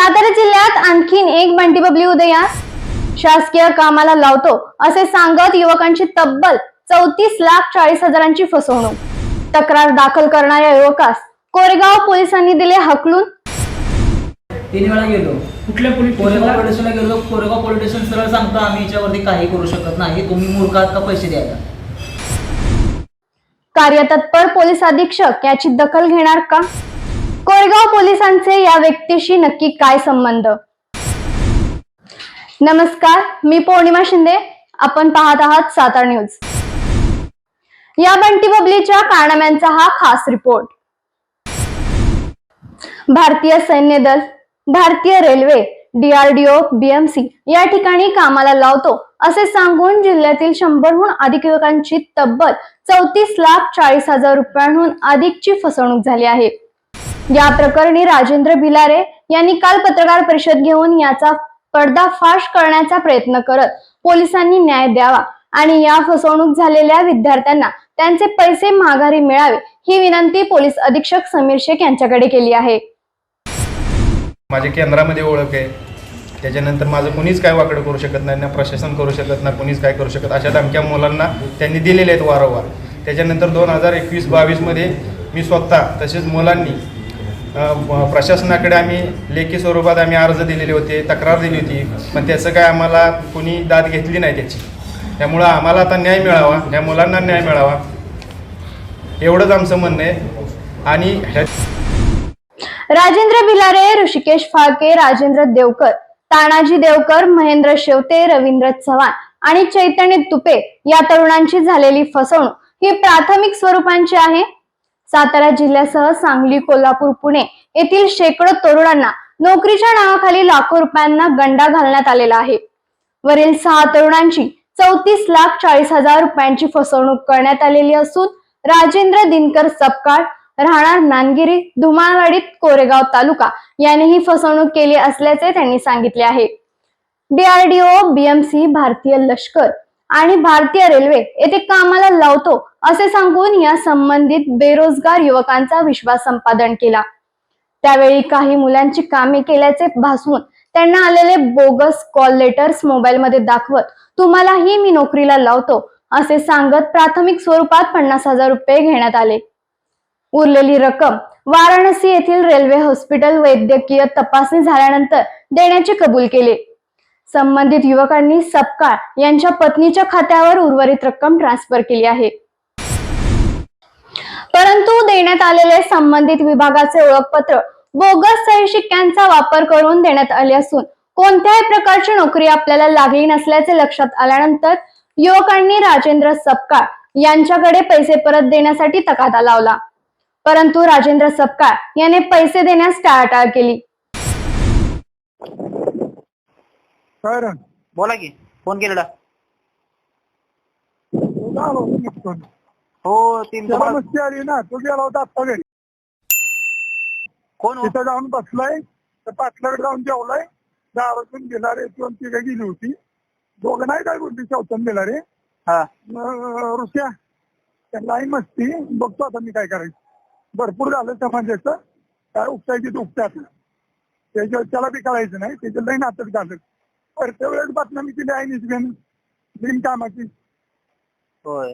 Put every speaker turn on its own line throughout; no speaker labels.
सातारा जिल्ह्यात आणखीन एक बंटी बबली उदयास शासकीय कामाला लावतो असे सांगत युवकांची तब्बल चौतीस लाख चाळीस हजारांची फसवणूक. तक्रार दाखल करणाऱ्या युवकास कोरेगाव पोलिसांनी दिले हकलून.
तीन वेळा गेलो.
कुठल्या पोलीस
कोरेगाव? पोलीस स्टेशनला गेलो. कोरेगाव पोलीस स्टेशन सरळ सांगतो आम्ही याच्यावरती काही करू शकत नाही. तुम्ही मूर्ख आहात का? पैसे द्यायला
कार्यतत्पर पोलीस अधीक्षक याची दखल घेणार का? कोरेगाव पोलिसांचे या व्यक्तीशी नक्की काय संबंध? नमस्कार मी पौर्णिमा शिंदे. आपण पाहत आहात सातार न्यूज. या बंटी बबलीच्या कारनाम्यांचा हा खास रिपोर्ट. भारतीय सैन्य दल भारतीय रेल्वे डीआरडीओ बीएमसी या ठिकाणी कामाला लावतो असे सांगून जिल्ह्यातील शंभरहून अधिक युवकांची तब्बल चौतीस लाख चाळीस हजार रुपयांहून अधिकची फसवणूक झाली आहे. या प्रकरणी राजेंद्र भिलारे यांनी काल पत्रकार परिषद घेऊन याचा पडदाफाश करण्याचा प्रयत्न करत पोलिसांनी न्याय द्यावा आणि या फसवणूक झालेल्या विद्यार्थ्यांना त्यांचे पैसे माघारी मिळावे ही विनंती पोलीस अधीक्षक समीर शेख यांच्याकडे केली आहे.
माझी केंद्रामध्ये ओळख आहे. त्याच्यानंतर माझं कुणीच काय वाकडं करू शकत नाही ना प्रशासन करू शकत ना कुणीच काय करू शकत. अशा धमक्या मुलांना त्यांनी दिलेल्या आहेत वारंवार. त्याच्यानंतर दोन हजार एकवीस बावीसमध्ये मी स्वतः तसेच मुलांनी प्रशासनाकडे आम्ही लेखी स्वरूपात आम्ही अर्ज दिलेले होते तक्रार दिली होती. पण त्याचं काय आम्हाला कुणी दाद घेतली नाही त्याची. त्यामुळं आम्हाला आता न्याय मिळावा या मुलांना न्याय मिळावा. एवढंच आमचं म्हणणं आहे. आणि
राजेंद्र भिलारे ऋषिकेश फाळके राजेंद्र देवकर तानाजी देवकर महेंद्र शेवते रवींद्र चव्हाण आणि चैतन्य तुपे या तरुणांची झालेली फसवणूक ही प्राथमिक स्वरूपांची आहे. सातारा जिल्ह्यासह सांगली कोल्हापूर पुणे येथील शेकडो तरुणांना नोकरीच्या नावाखाली लाखो रुपयांना गंडा घालण्यात आलेला आहे. वरील सहा तरुणांची चौतीस लाख चाळीस हजार रुपयांची फसवणूक करण्यात आलेली असून राजेंद्र दिनकर सपकाळ राहणार नानगिरी धुमाळवाडीत कोरेगाव तालुका याने ही फसवणूक केली असल्याचे त्यांनी सांगितले आहे. डीआरडीओ बीएमसी भारतीय लष्कर आणि भारतीय रेल्वे येथे कामाला लावतो असे सांगून या संबंधित बेरोजगार युवकांचा विश्वास संपादन केला. त्यावेळी काही मुलांची कामे केल्याचे भासवून त्यांना आलेले बोगस कॉल लेटर्स मोबाईलमध्ये दाखवत तुम्हालाही मी नोकरीला लावतो असे सांगत प्राथमिक स्वरूपात पन्नास हजार रुपये घेण्यात आले. उरलेली रक्कम वाराणसी येथील रेल्वे हॉस्पिटल वैद्यकीय तपासणी झाल्यानंतर देण्याचे कबूल केले. संबंधित युवकांनी सपकाळ यांच्या पत्नीच्या खात्यावर उर्वरित रक्कम ट्रान्सफर केली आहे. परंतु देण्यात आलेले संबंधित विभागाचे ओळखपत्र बोगस सही शिक्क्यांचा वापर करून देण्यात आले असून कोणत्याही प्रकारची नोकरी आपल्याला लागली नसल्याचे लक्षात आल्यानंतर युवकांनी राजेंद्र सपकाळ यांच्याकडे पैसे परत देण्यासाठी तकादा लावला. परंतु राजेंद्र सपकाळ याने पैसे देण्यास टाळाटाळ केली.
काय रे?
बोला की फोन केलेला. हो तीन
आली ना तू गेला होता आत्ता घरी.
कोण हो?
तिथं जाऊन बसलाय तर पाटलाकडे जाऊन जेवलाय. दारातून गेला रे किंवा ती काय गेली होती. दोघं नाही काय बोलती चौथ्यान गेला रे
हा
रुस्या त्यांना आई मस्ती बघतो आता मी काय करायचं. भरपूर झालं समाजाचं काय उपटायची उपतात त्याच्या त्याला बी कळायचं नाही त्याच्या लई नाटक झालं. परत वेळेस बातम्या मी केली आहे निसबेन बिनकामाची.
होय.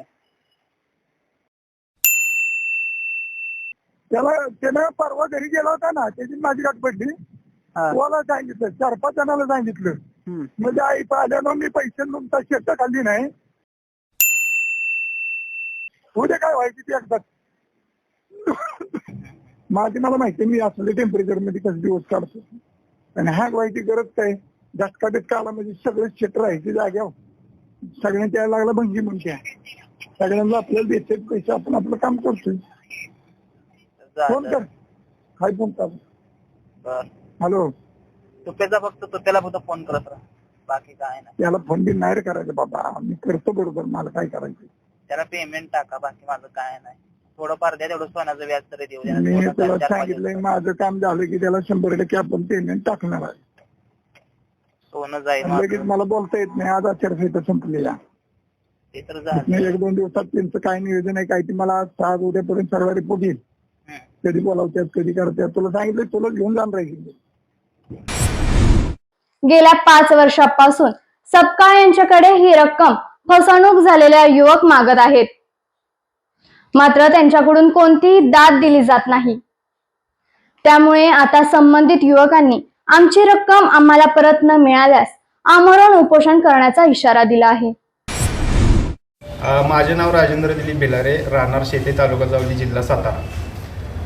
त्याला त्यानं परवा घरी गेला होता ना त्याची माझी गाठ पडली.
हा.
मला सांगितलं चार पाच जणांना सांगितलं. म्हणजे आई पाहिल्यानं मी पैसे नुकता शेत खाल्ली नाही. उद्या काय व्हायची ती एकदा. माझी मला माहिती मी असले टेम्परेचरमध्ये कसं दिवस काढतो. आणि हॅग व्हायची गरज काय? झटका बिटका आला? म्हणजे सगळे शेट राहायची जाग्यावर सगळ्यांच्या यायला लागला भंगी म्हणते सगळ्यांना आपल्याला देते पैसे आपण आपलं काम करतोय. फोन. कर. काय फोन कर. हॅलो.
तुपेचा फक्त तो त्याला फक्त फोन करत राहा. बाकी काय नाही.
त्याला फोन बिन नाही रे करायचं बाबा. मी करतो बरोबर मला काय करायचं?
त्याला पेमेंट टाका बाकी माझं काय नाही. थोडंफार द्या तेवढं सोन्याचं व्याज तरी देऊ द्या.
मी सांगितलंय. माझं काम झालं की त्याला शंभर टक्के आपण पेमेंट टाकणार आहे.
सोनं जाईल
आणि लगेच. मला बोलता येत नाही. आज आचारसंहिता संपलेला
ते तर झालं.
मी एक दोन दिवसात त्यांचं काय नियोजन आहे काय ते मला आज आज उद्यापर्यंत सर्व रिपोर्ट येईल.
हम्म.
कधी बोलावतात कधी करतात तुला सांगितलं तुला घेऊन जाणार आहे
गेल्या पाच वर्षापासून सपकाळ यांच्याकडे ही रक्कम फसवणूक झालेल्या युवक मागत आहेत. मात्र त्यांच्याकडून कोणतीही दाद दिली जात नाही. त्यामुळे आता संबंधित युवकांनी आमची रक्कम आम्हाला परत न मिळाल्यास आमरण उपोषण करण्याचा इशारा दिला आहे.
माझे नाव राजेंद्र दिलीप बेलारे राहणार शेते तालुका जावली जिल्हा सातारा.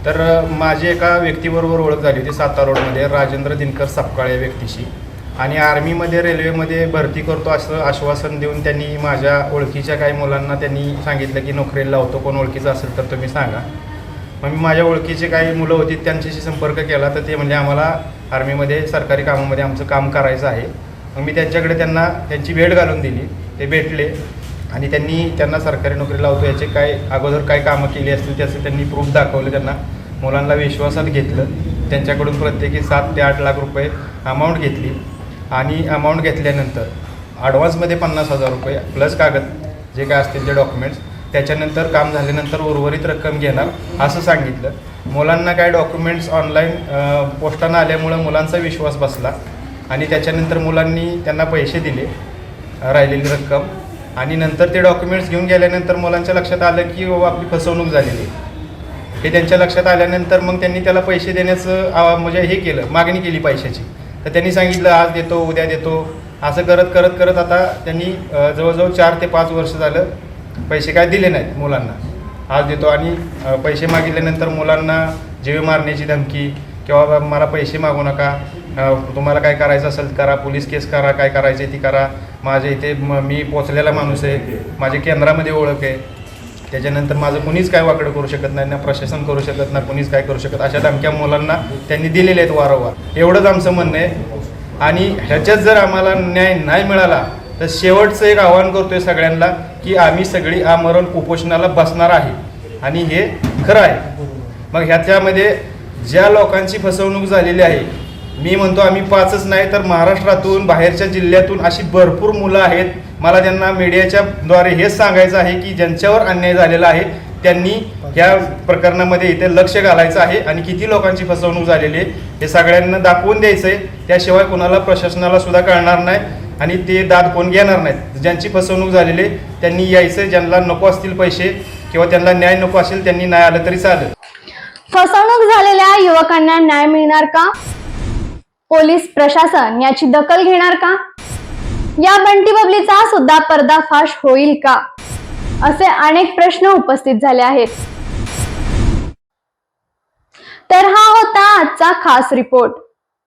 तर माझी एका व्यक्तीबरोबर ओळख झाली होती सातारा रोडमध्ये राजेंद्र दिनकर सपकाळ या व्यक्तीशी. आणि आर्मीमध्ये रेल्वेमध्ये भरती करतो असं आश्वासन देऊन त्यांनी माझ्या ओळखीच्या काही मुलांना त्यांनी सांगितलं की नोकरीला लावतो कोण ओळखीचं असेल तर तुम्ही सांगा. मग मी माझ्या ओळखीचे काही मुलं होती त्यांच्याशी संपर्क केला. तर ते म्हणजे आम्हाला आर्मीमध्ये सरकारी कामामध्ये आमचं काम करायचं आहे. मग मी त्यांच्याकडे त्यांना त्यांची भेट घालून दिली. ते भेटले आणि त्यांनी त्यांना सरकारी नोकरी लावतो याचे काय अगोदर काय कामं केली असतील त्याचं त्यांनी प्रूफ दाखवलं त्यांना. मुलांना विश्वासात घेतलं. त्यांच्याकडून प्रत्येकी सात ते आठ लाख रुपये अमाऊंट घेतली. आणि अमाऊंट घेतल्यानंतर ॲडव्हान्समध्ये पन्नास हजार रुपये प्लस कागद जे काय असतील ते डॉक्युमेंट्स त्याच्यानंतर काम झाल्यानंतर उर्वरित रक्कम घेणार असं सांगितलं. मुलांना काय डॉक्युमेंट्स ऑनलाईन पोस्टानं आल्यामुळं मुलांचा विश्वास बसला आणि त्याच्यानंतर मुलांनी त्यांना पैसे दिले राहिलेली रक्कम. आणि नंतर ते डॉक्युमेंट्स घेऊन गेल्यानंतर मुलांच्या लक्षात आलं की बाबा आपली फसवणूक झालेली हे त्यांच्या लक्षात आल्यानंतर मग त्यांनी त्याला पैसे देण्याचं म्हणजे हे केलं मागणी केली पैशाची. तर त्यांनी सांगितलं आज देतो उद्या देतो. असं करत करत करत आता त्यांनी जवळजवळ चार ते पाच वर्ष झालं पैसे काय दिले नाहीत मुलांना. आज देतो आणि पैसे मागितल्यानंतर मुलांना जीव मारण्याची धमकी किंवा मला पैसे मागू नका तुम्हाला काय करायचं असेल करा पोलीस केस करा काय करायचं ती करा. माझ्या इथे म- मी पोचलेला माणूस आहे माझ्या केंद्रामध्ये ओळख आहे. त्याच्यानंतर माझं कुणीच काय वाकडं करू शकत नाही ना प्रशासन करू शकत ना कुणीच काय करू शकत. अशा धमक्या मुलांना त्यांनी दिलेल्या आहेत वारंवार. एवढंच आमचं म्हणणं आहे. आणि ह्याच्यात जर आम्हाला न्याय नाही मिळाला तर शेवटचं एक आव्हान करतोय सगळ्यांना की आम्ही सगळी आमरण कुपोषणाला बसणार आहे. आणि हे खरं आहे. मग ह्याच्यामध्ये ज्या लोकांची फसवणूक झालेली आहे मी म्हणतो आम्ही पाचच नाही तर महाराष्ट्रातून बाहेरच्या जिल्ह्यातून अशी भरपूर मुलं आहेत. मला त्यांना मीडियाच्या द्वारे हेच सांगायचं आहे की ज्यांच्यावर अन्याय झालेला आहे त्यांनी या प्रकरणामध्ये इथे लक्ष घालायचं आहे. आणि किती लोकांची फसवणूक झालेली आहे हे सगळ्यांना दाखवून द्यायचं आहे त्याशिवाय कोणाला प्रशासनाला सुद्धा कळणार नाही. आणि ते दाद कोण घेणार नाहीत. ज्यांची फसवणूक झालेली आहे त्यांनी यायचं ज्यांना नको असतील पैसे किंवा त्यांना न्याय नको असेल त्यांनी नाही आलं तरी चालेल.
फसवणूक झालेल्या युवकांना न्याय मिळणार का? पोलीस प्रशासन याची दखल घेणार का? या बंटी बबलीचा सुद्धा पर्दाफाश होईल का? असे अनेक प्रश्न उपस्थित झाले आहेत. तर हा होता आजचा खास रिपोर्ट.